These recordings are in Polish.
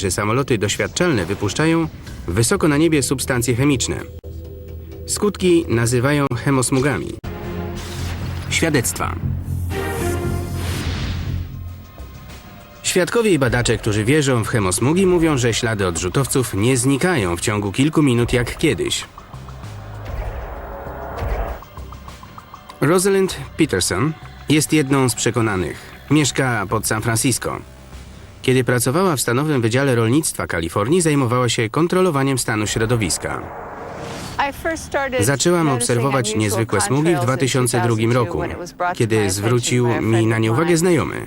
że samoloty doświadczalne wypuszczają wysoko na niebie substancje chemiczne. Skutki nazywają chemosmugami. Świadectwa. Świadkowie i badacze, którzy wierzą w chemosmugi, mówią, że ślady odrzutowców nie znikają w ciągu kilku minut jak kiedyś. Rosalind Peterson jest jedną z przekonanych. Mieszka pod San Francisco. Kiedy pracowała w Stanowym Wydziale Rolnictwa Kalifornii, zajmowała się kontrolowaniem stanu środowiska. Zaczęłam obserwować niezwykłe smugi w 2002 roku, kiedy zwrócił mi na nie uwagę znajomy.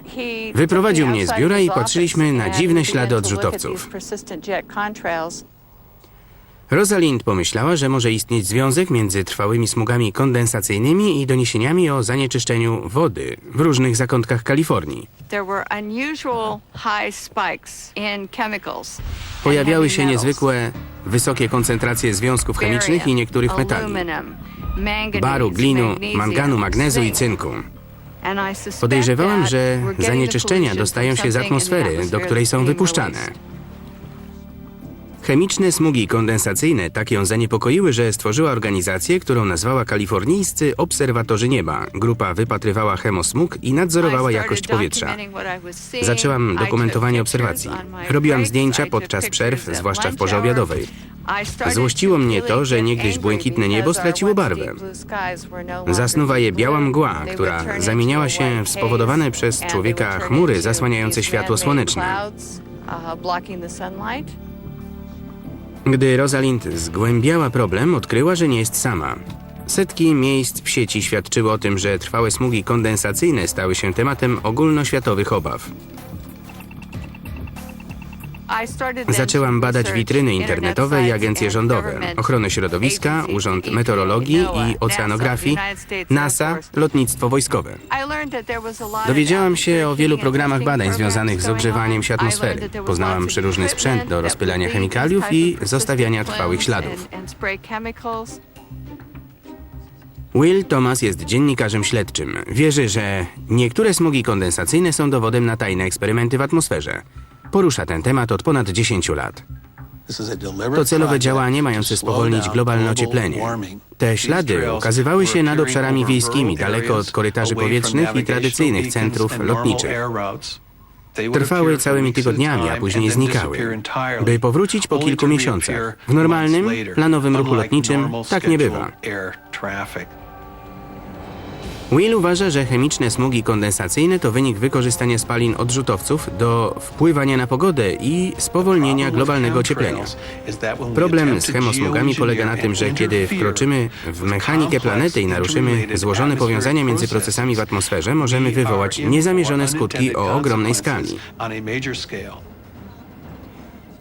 Wyprowadził mnie z biura i patrzyliśmy na dziwne ślady odrzutowców. Rosalind pomyślała, że może istnieć związek między trwałymi smugami kondensacyjnymi i doniesieniami o zanieczyszczeniu wody w różnych zakątkach Kalifornii. Pojawiały się niezwykłe, wysokie koncentracje związków chemicznych i niektórych metali. Baru, glinu, manganu, magnezu i cynku. Podejrzewałam, że zanieczyszczenia dostają się z atmosfery, do której są wypuszczane. Chemiczne smugi kondensacyjne tak ją zaniepokoiły, że stworzyła organizację, którą nazwała Kalifornijscy Obserwatorzy Nieba. Grupa wypatrywała chemosmug i nadzorowała jakość powietrza. Zaczęłam dokumentowanie obserwacji. Robiłam zdjęcia podczas przerw, zwłaszcza w porze obiadowej. Złościło mnie to, że niegdyś błękitne niebo straciło barwę. Zasnuwa je biała mgła, która zamieniała się w spowodowane przez człowieka chmury zasłaniające światło słoneczne. Gdy Rosalind zgłębiała problem, odkryła, że nie jest sama. Setki miejsc w sieci świadczyły o tym, że trwałe smugi kondensacyjne stały się tematem ogólnoświatowych obaw. Zaczęłam badać witryny internetowe i agencje rządowe, ochronę środowiska, Urząd Meteorologii i Oceanografii, NASA, lotnictwo wojskowe. Dowiedziałam się o wielu programach badań związanych z ogrzewaniem się atmosfery. Poznałam przeróżny sprzęt do rozpylania chemikaliów i zostawiania trwałych śladów. Will Thomas jest dziennikarzem śledczym. Wierzy, że niektóre smugi kondensacyjne są dowodem na tajne eksperymenty w atmosferze. Porusza ten temat od ponad 10 lat. To celowe działanie mające spowolnić globalne ocieplenie. Te ślady ukazywały się nad obszarami wiejskimi, daleko od korytarzy powietrznych i tradycyjnych centrów lotniczych. Trwały całymi tygodniami, a później znikały, by powrócić po kilku miesiącach. W normalnym, planowym ruchu lotniczym tak nie bywa. Will uważa, że chemiczne smugi kondensacyjne to wynik wykorzystania spalin odrzutowców do wpływania na pogodę i spowolnienia globalnego ocieplenia. Problem z chemosmugami polega na tym, że kiedy wkroczymy w mechanikę planety i naruszymy złożone powiązania między procesami w atmosferze, możemy wywołać niezamierzone skutki o ogromnej skali.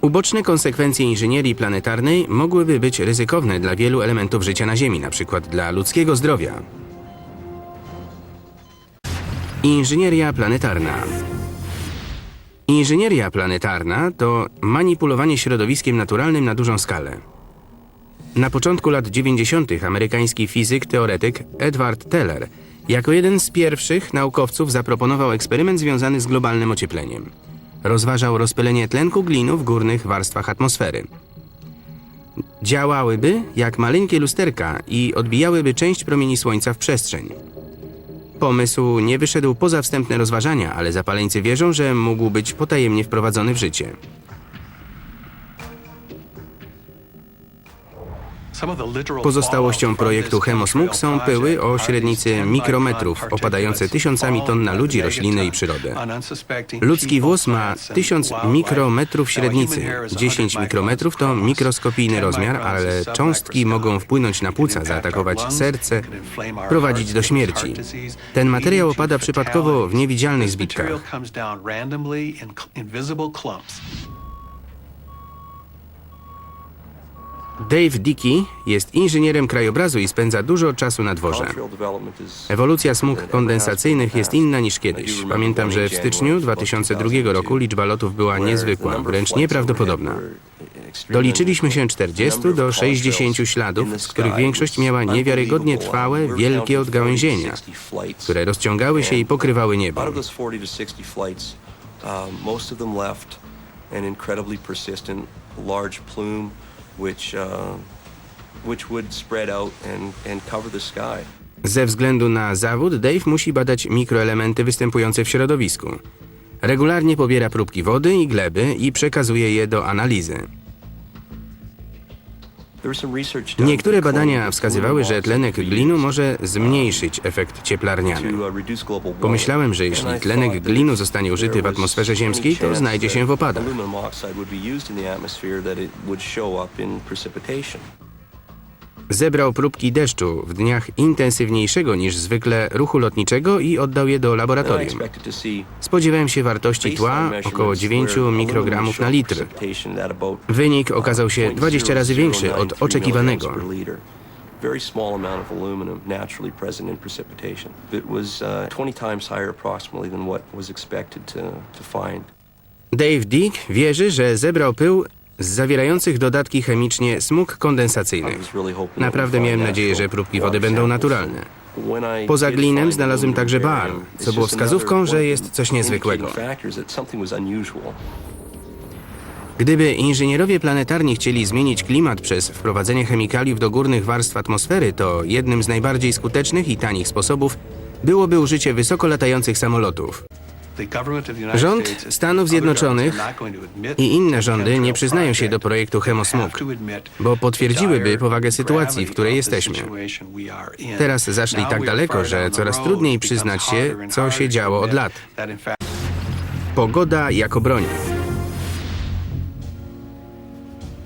Uboczne konsekwencje inżynierii planetarnej mogłyby być ryzykowne dla wielu elementów życia na Ziemi, np. dla ludzkiego zdrowia. Inżynieria planetarna. Inżynieria planetarna to manipulowanie środowiskiem naturalnym na dużą skalę. Na początku lat 90. amerykański fizyk, teoretyk Edward Teller jako jeden z pierwszych naukowców zaproponował eksperyment związany z globalnym ociepleniem. Rozważał rozpylenie tlenku glinu w górnych warstwach atmosfery. Działałyby jak maleńkie lusterka i odbijałyby część promieni Słońca w przestrzeń. Pomysł nie wyszedł poza wstępne rozważania, ale zapaleńcy wierzą, że mógł być potajemnie wprowadzony w życie. Pozostałością projektu Chemosmug są pyły o średnicy mikrometrów, opadające tysiącami ton na ludzi, rośliny i przyrodę. Ludzki włos ma 1000 mikrometrów średnicy. 10 mikrometrów to mikroskopijny rozmiar, ale cząstki mogą wpłynąć na płuca, zaatakować serce, prowadzić do śmierci. Ten materiał opada przypadkowo w niewidzialnych zbitkach. Dave Dickey jest inżynierem krajobrazu i spędza dużo czasu na dworze. Ewolucja smug kondensacyjnych jest inna niż kiedyś. Pamiętam, że w styczniu 2002 roku liczba lotów była niezwykła, wręcz nieprawdopodobna. Doliczyliśmy się 40 do 60 śladów, z których większość miała niewiarygodnie trwałe, wielkie odgałęzienia, które rozciągały się i pokrywały niebo. an incredibly persistent large plume which, uh, which would spread out and, and cover the sky. Ze względu na zawód, Dave musi badać mikroelementy występujące w środowisku. Regularnie pobiera próbki wody i gleby i przekazuje je do analizy. Niektóre badania wskazywały, że tlenek glinu może zmniejszyć efekt cieplarniany. Pomyślałem, że jeśli tlenek glinu zostanie użyty w atmosferze ziemskiej, to znajdzie się w opadach. Zebrał próbki deszczu w dniach intensywniejszego niż zwykle ruchu lotniczego i oddał je do laboratorium. Spodziewałem się wartości tła około measurements 9 where aluminum mikrogramów na litr. Wynik okazał się 20 razy większy od 0.0093 oczekiwanego. milligrams per liter. Very small amount of aluminum naturally present in precipitation. It was uh, 20 times higher approximately than what was expected to, to find. Dave Dick wierzy, że zebrał pył z zawierających dodatki chemicznie smug that Naprawdę miałem nadzieję, że próbki wody będą naturalne. Poza glinem znalazłem także bar, co było wskazówką, że jest coś niezwykłego. Gdyby inżynierowie planetarni chcieli zmienić klimat przez wprowadzenie chemikaliów do górnych warstw atmosfery, to jednym z najbardziej skutecznych i tanich sposobów byłoby użycie wysoko latających samolotów. Rząd Stanów Zjednoczonych i inne rządy nie przyznają się do projektu Chemosmog, bo potwierdziłyby powagę sytuacji, w której jesteśmy. Teraz zaszli tak daleko, że coraz trudniej przyznać się, co się działo od lat. Pogoda jako broń.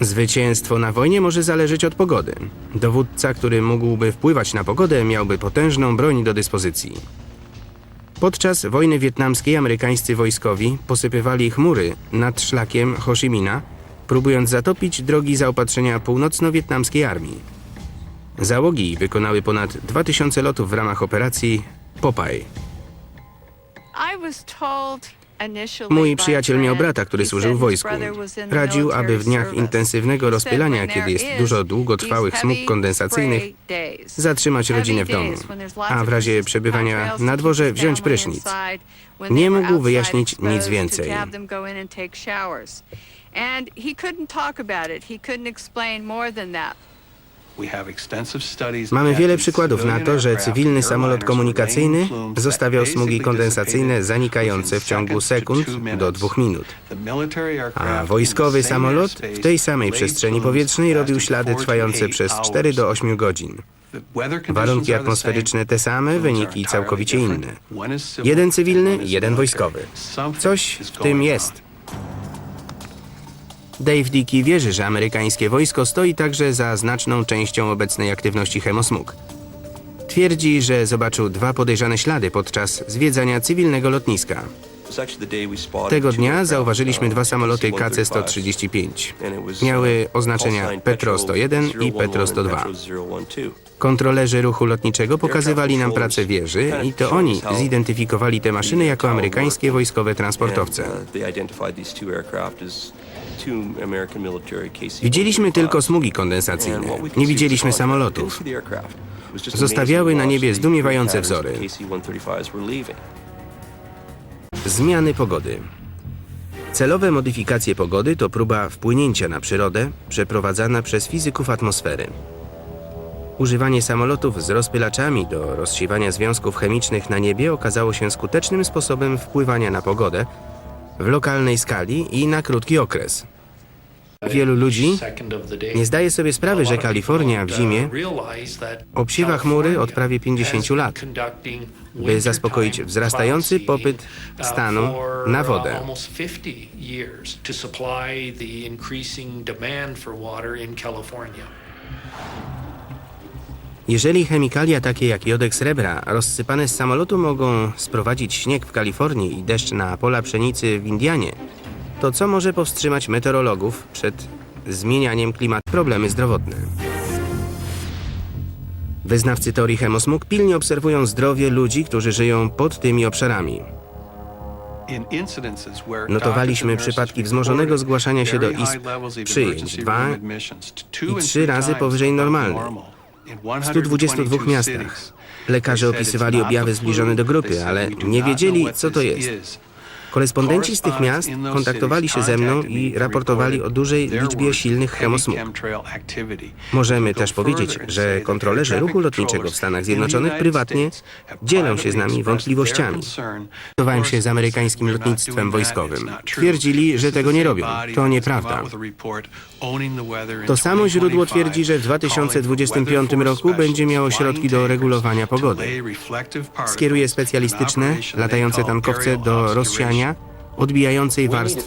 Zwycięstwo na wojnie może zależeć od pogody. Dowódca, który mógłby wpływać na pogodę, miałby potężną broń do dyspozycji. Podczas wojny wietnamskiej amerykańscy wojskowi posypywali chmury nad szlakiem Ho Chi Minha, próbując zatopić drogi zaopatrzenia północno-wietnamskiej armii. Załogi wykonały ponad 2000 lotów w ramach operacji Popeye. Mój przyjaciel miał brata, który służył w wojsku. Radził, aby w dniach intensywnego rozpylania, kiedy jest dużo długotrwałych smug kondensacyjnych, zatrzymać rodzinę w domu, a w razie przebywania na dworze wziąć prysznic. Nie mógł wyjaśnić nic więcej. And he couldn't talk about it. He couldn't explain more than that. Mamy wiele przykładów na to, że cywilny samolot komunikacyjny zostawiał smugi kondensacyjne zanikające w ciągu sekund do dwóch minut. A wojskowy samolot w tej samej przestrzeni powietrznej robił ślady trwające przez 4 do 8 godzin. Warunki atmosferyczne te same, wyniki całkowicie inne. Jeden cywilny, jeden wojskowy. Coś w tym jest. Dave Dickey wierzy, że amerykańskie wojsko stoi także za znaczną częścią obecnej aktywności Chemosmug. Twierdzi, że zobaczył dwa podejrzane ślady podczas zwiedzania cywilnego lotniska. Tego dnia zauważyliśmy dwa samoloty KC-135. KC-135. And it was, Miały oznaczenia call sign Petro 101 i 011 Petro and 102. Petro 012. Kontrolerzy ruchu lotniczego pokazywali nam pracę wieży i to oni zidentyfikowali te maszyny jako amerykańskie wojskowe transportowce. And, they identified these two aircraft as two American military KC-135. Widzieliśmy tylko smugi kondensacyjne, nie widzieliśmy samolotów. Zostawiały na niebie zdumiewające wzory. the KC-135s were leaving. Zmiany pogody. Celowe modyfikacje pogody to próba wpłynięcia na przyrodę przeprowadzana przez fizyków atmosfery. Używanie samolotów z rozpylaczami do rozsiewania związków chemicznych na niebie okazało się skutecznym sposobem wpływania na pogodę w lokalnej skali i na krótki okres. Wielu ludzi nie zdaje sobie sprawy, że Kalifornia w zimie obsiewa chmury od prawie 50 lat, by zaspokoić wzrastający popyt stanu na wodę. Jeżeli chemikalia takie jak jodek srebra rozsypane z samolotu mogą sprowadzić śnieg w Kalifornii i deszcz na pola pszenicy w Indianie, to co może powstrzymać meteorologów przed zmienianiem klimatu? Problemy zdrowotne. Wyznawcy teorii chemosmog pilnie obserwują zdrowie ludzi, którzy żyją pod tymi obszarami. Notowaliśmy przypadki wzmożonego zgłaszania się do izb przyjęć dwa i trzy razy powyżej normalnej. W 122 miastach. Lekarze opisywali objawy zbliżone do grupy, ale nie wiedzieli, co to jest. Korespondenci z tych miast kontaktowali się ze mną i raportowali o dużej liczbie silnych chemosmug. Możemy też powiedzieć, że kontrolerzy ruchu lotniczego w Stanach Zjednoczonych prywatnie dzielą się z nami wątpliwościami. Kontaktowałem się z amerykańskim lotnictwem wojskowym. Twierdzili, że tego nie robią. To nieprawda. To samo źródło twierdzi, że w 2025 roku będzie miało środki do regulowania pogody. Skieruje specjalistyczne, latające tankowce do rozsiania odbijającej warstwy